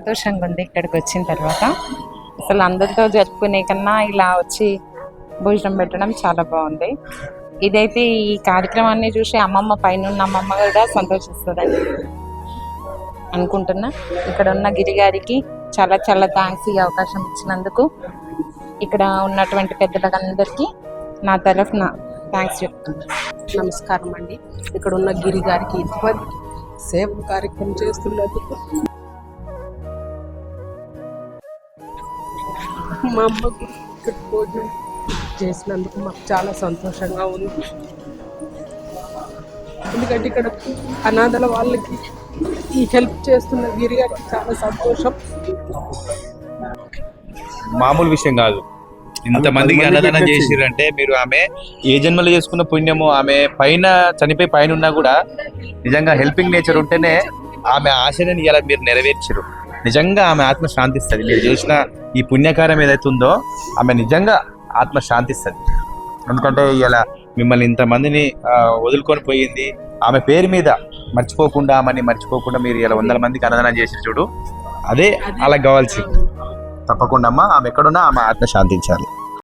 సంతోషంగా ఉంది ఇక్కడికి వచ్చిన తర్వాత. అసలు అందరితో జరుపుకునే కన్నా ఇలా వచ్చి భోజనం పెట్టడం చాలా బాగుంది. ఇదైతే ఈ కార్యక్రమాన్ని చూసి అమ్మమ్మ పైన ఉన్న అమ్మమ్మ కూడా సంతోషిస్తుందని అనుకుంటున్నా ఇక్కడ ఉన్న గిరిగారికి చాలా చాలా థ్యాంక్స్ ఈ అవకాశం ఇచ్చినందుకు. ఇక్కడ ఉన్నటువంటి పెద్దలందరికీ నా తరఫున థ్యాంక్స్ చెప్తున్నాను నమస్కారం అండి. ఇక్కడ ఉన్న గిరిగారికి సేవ కార్యక్రమం చేస్తున్నందుకు మా అమ్మకు ఇక్కడ భోజనం చేసినందుకు మాకు చాలా సంతోషంగా ఉంది. ఎందుకంటే ఇక్కడ అనాథల వాళ్ళకి ఈ హెల్ప్ చేస్తున్న గిరి గారికి చాలా సంతోషం. మామూలు విషయం కాదు. ఇంతమందికి అన్నదానం చేసిరంటే మీరు ఆమె ఏ జన్మలో చేసుకున్న పుణ్యము ఆమె పైన చనిపోయి పైన ఉన్నా కూడా నిజంగా హెల్పింగ్ నేచర్ ఉంటేనే ఆమె ఆశని ఇలా మీరు నెరవేర్చరు నిజంగా ఆమె ఆత్మ శాంతిస్తుంది మీరు చేసిన ఈ పుణ్యకార్యం ఏదైతే ఉందో ఆమె నిజంగా ఆత్మ శాంతిస్తుంది ఎందుకంటే ఇలా మిమ్మల్ని ఇంతమందిని వదులుకొని పోయింది. ఆమె పేరు మీద మర్చిపోకుండా ఆమెని మర్చిపోకుండా మీరు ఇలా వందల మందికి అన్నదానం చేసి చూడు. అదే అలా కావాల్సింది. తప్పకుండా అమ్మా ఆమె ఎక్కడున్నా ఆమె ఆత్మ శాంతించాలి